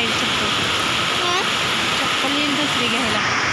पाहिजे चप्पल. चप्पल येईल दुसरी घ्यायला.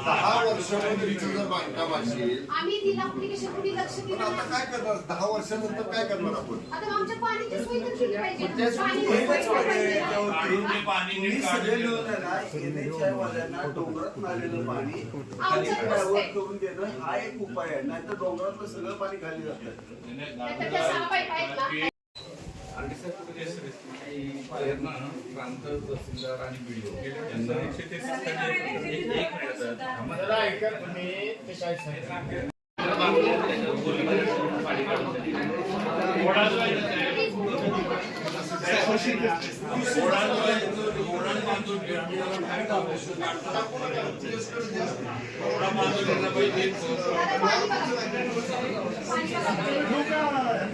दहा वर्षामध्ये इथं जर बांधकाम असेल आम्ही दिलं application कुणी लक्ष पण दिलं आता नाही. काय करणार दहा वर्षानंतर काय करणार आपण आता आमच्या पाण्याची सोय तर केली पाहिजे. त्याच पाणी सोय. काढून ते पाणी नीट आहे ना, NHI वाल्यांना डोंगरात आलेलं पाणी खाली आमचं ड्रायव्हर रस्ते. करून देणं हा एक उपाय आहे नाहीतर डोंगरातलं सगळं पाणी खाली जातं त्या नाही नाही. नाही नाही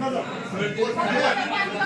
ना, आम्ही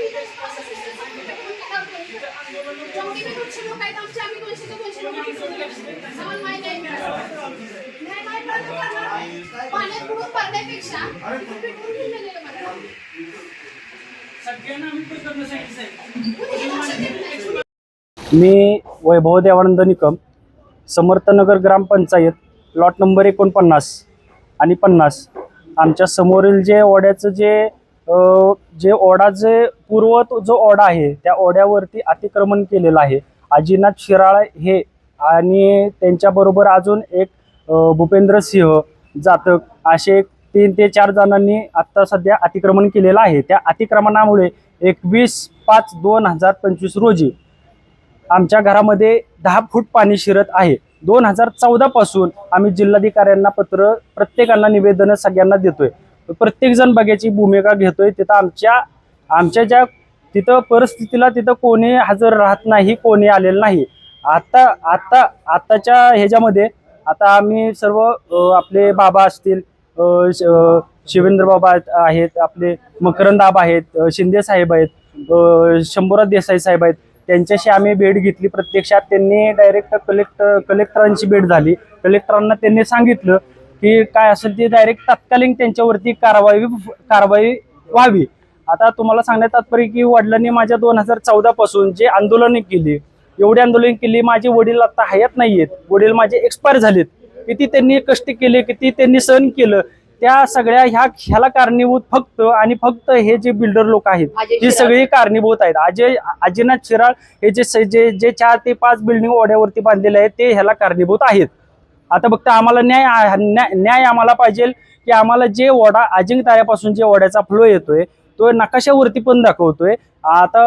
दोनशे लोकं आहेत आमची, आम्ही दोनशे ते दोनशे लोकं. आम्हाला माहिती आहे. पाण्यात बुडून पडण्यापेक्षा. मी वैभव देवानंद निकम समर्थनगर ग्रामपंचायत लॉट नंबर एकोणपन्नास आणि पन्नास. आमच्या समोरील जे ओढ्याचं जे अ, जे ओढा जे पूर्व जो ओढा आहे त्या ओढ्यावरती अतिक्रमण केलेलं आहे. आजीनाथ शिराळ हे आणि त्यांच्याबरोबर अजून एक भूपेंद्र सिंह जातक असे तीन ते चार जणांनी आत्ता सध्या अतिक्रमण केलेलं आहे. त्या अतिक्रमणामुळे एकवीस पाच दोन हजार पंचवीस रोजी आमच्या घरामध्ये दहा फूट पाणी शिरत आहे. दोन हजार चौदापासून आम्ही जिल्हाधिकाऱ्यांना पत्र प्रत्येकांना निवेदन सगळ्यांना देतोय. प्रत्येकजण बघायची भूमिका घेतोय. तिथं आमच्या आमच्या ज्या तिथं परिस्थितीला तिथं कोणी हजर राहत नाही कोणी आलेलं नाही. आता आता आताच्या ह्याच्यामध्ये आता आम्ही सर्व आपले बाबा असतील श- शिवेंद्र बाबा आहेत आपले मकरंद आहेत शिंदे साहेब आहेत अ, शंभूराज देसाई साहेब आहेत त्यांच्याशी आम्ही भेट घेतली. प्रत्यक्षात त्यांनी डायरेक्ट कलेक्टर कलेक्टरांची भेट झाली. कलेक्टरांना त्यांनी सांगितलं की काय असेल ते डायरेक्ट तत्कालीन त्यांच्यावरती कारवाई कारवाई व्हावी. आता तुम्हाला सांगण्यात तात्पर्य की वडिलांनी माझ्या दोन हजार चौदा पासून जे आंदोलने केली एवढी आंदोलन केली माझे वडील आता हयात नाहीयेत. वडील माझे एक्सपायर झालेत. किती त्यांनी कष्ट केले किती त्यांनी सहन केलं त्या सगळ्या ह्या ह्याला कारणीभूत फक्त आणि फक्त हे जे बिल्डर लोक आहेत ही. सगळी कारणीभूत आहेत. अजय अजिनाथ शिराळ हे जे जे जे चार ते पाच बिल्डिंग ओढ्यावरती बांधलेले आहेत ते ह्याला कारणीभूत आहेत. आता फक्त आम्हाला न्याय न्याय आम्हाला पाहिजे की आम्हाला जे ओढा अजिंग ताऱ्यापासून जे ओढ्याचा फ्लो येतोय तो नकाशावरती पण दाखवतोय. आता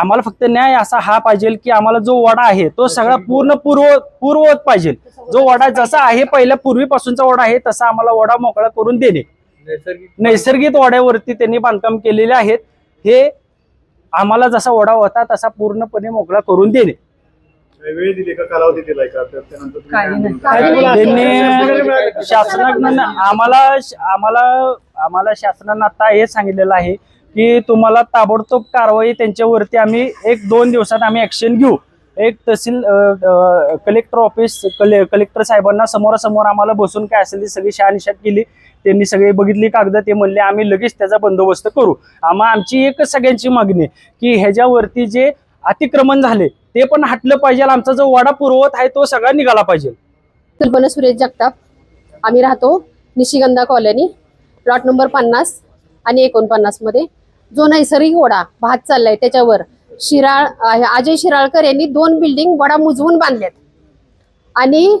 आम्हाला फक्त न्याय असा हा पाहिजे की आम्हाला जो वडा आहे तो सगळा पूर्ण पूर्व पूर्ववत पाहिजे. जो वडा जसा आहे पहिल्या पूर्वीपासूनचा वडा आहे तसा आम्हाला वडा मोकळा करून देणे. नैसर्गिक वाड्यावरती त्यांनी बांधकाम केलेले आहेत. हे आम्हाला जसा ओढा होता तसा पूर्णपणे मोकळा करून देणे. वेळ दिली का? कालावधी दिलाय का? तर त्यानंतर. त्यांनी शासनाकडनं आम्हाला आम्हाला आम्हाला शासनानं आता हे सांगितलेलं आहे की तुम्हाला ताबडतोब कारवाई त्यांच्यावरती आम्ही एक दोन दिवसात आम्ही ऍक्शन घेऊ. एक तहसील कलेक्टर ऑफिस कले कलेक्टर साहेबांना समोरासमोर आम्हाला बसून काय असेल ती सगळी शहानिशात केली. त्यांनी सगळी बघितली कागद ते म्हणले आम्ही लगेच त्याचा बंदोबस्त करू. आम्हा आमची एकच सगळ्यांची मागणी की ह्याच्यावरती जे अतिक्रमण झाले ते पण हटलं पाहिजे. आमचा जो वाडा पुरवत आहे तो सगळा निघाला पाहिजे. कल्पना सुरेश जगताप आम्ही राहतो निशिगंधा कॉलनी. प्लॉट नंबर पन्नास आणि एकोणपन्नासमध्ये. जो नैसर्गिक ओढा भात चाललाय त्याच्यावर शिराळ अजय शिराळकर यांनी दोन बिल्डिंग वडा मुजवून बांधल्यात. आणि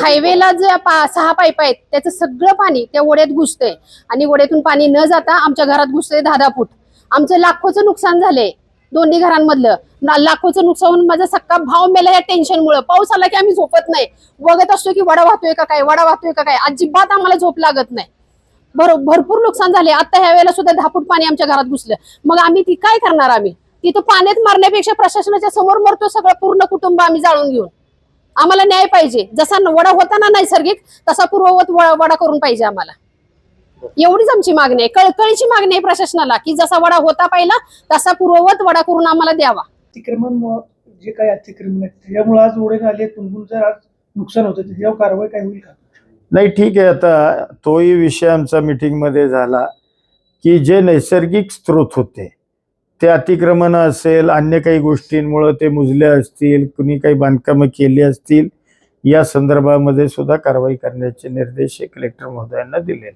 हायवेला जे पा सहा पाईप आहेत त्याचं सगळं पाणी त्या ओढ्यात घुसतंय. आणि ओढ्यातून पाणी न जाता आमच्या घरात घुसतंय दहा दहा फूट. आमचं लाखोचं नुकसान झालंय दोन्ही घरांमधलं. लाखोचं नुकसान माझा सक्का भाव मेला या टेन्शनमुळे पाऊस आला की आम्ही झोपत नाही. बघत असतो की वडा वाहतोय का काय? वडा वाहतोय का काय? अजिबात आम्हाला झोप लागत नाही. भर भरपूर नुकसान झाले. आता ह्या वेळेला सुद्धा दहा फूट पाणी आमच्या घरात घुसलं. मग आम्ही ती काय करणार आम्ही? तिथं पाण्यात मारण्यापेक्षा प्रशासनाच्या समोर मरतो सगळं पूर्ण कुटुंब आम्ही जाळून घेऊन. आम्हाला न्याय पाहिजे. जसा वडा होताना नैसर्गिक तसा पूर्ववत वडा करून पाहिजे आम्हाला. एवढीच आमची मागणी आहे. कळकळीची मागणी आहे प्रशासनाला की जसा वडा होता पाहिला तसा पूर्ववत वडा करून आम्हाला द्यावा. अतिक्रमण जे काही अतिक्रमण आहे त्याच्यामुळे आज ओढे झाले तुंबून जर आज नुकसान होतं त्याच्यावर कारवाई काय होईल का? नाही ठीक आहे. आता तोही विषय आमचा मीटिंगमध्ये झाला की जे नैसर्गिक स्रोत होते ते अतिक्रमण असेल अन्य काही गोष्टींमुळं ते मुजले असतील कुणी काही बांधकामं केली असतील या संदर्भामध्ये सुद्धा कारवाई करण्याचे निर्देश कलेक्टर महोदयांना दिलेले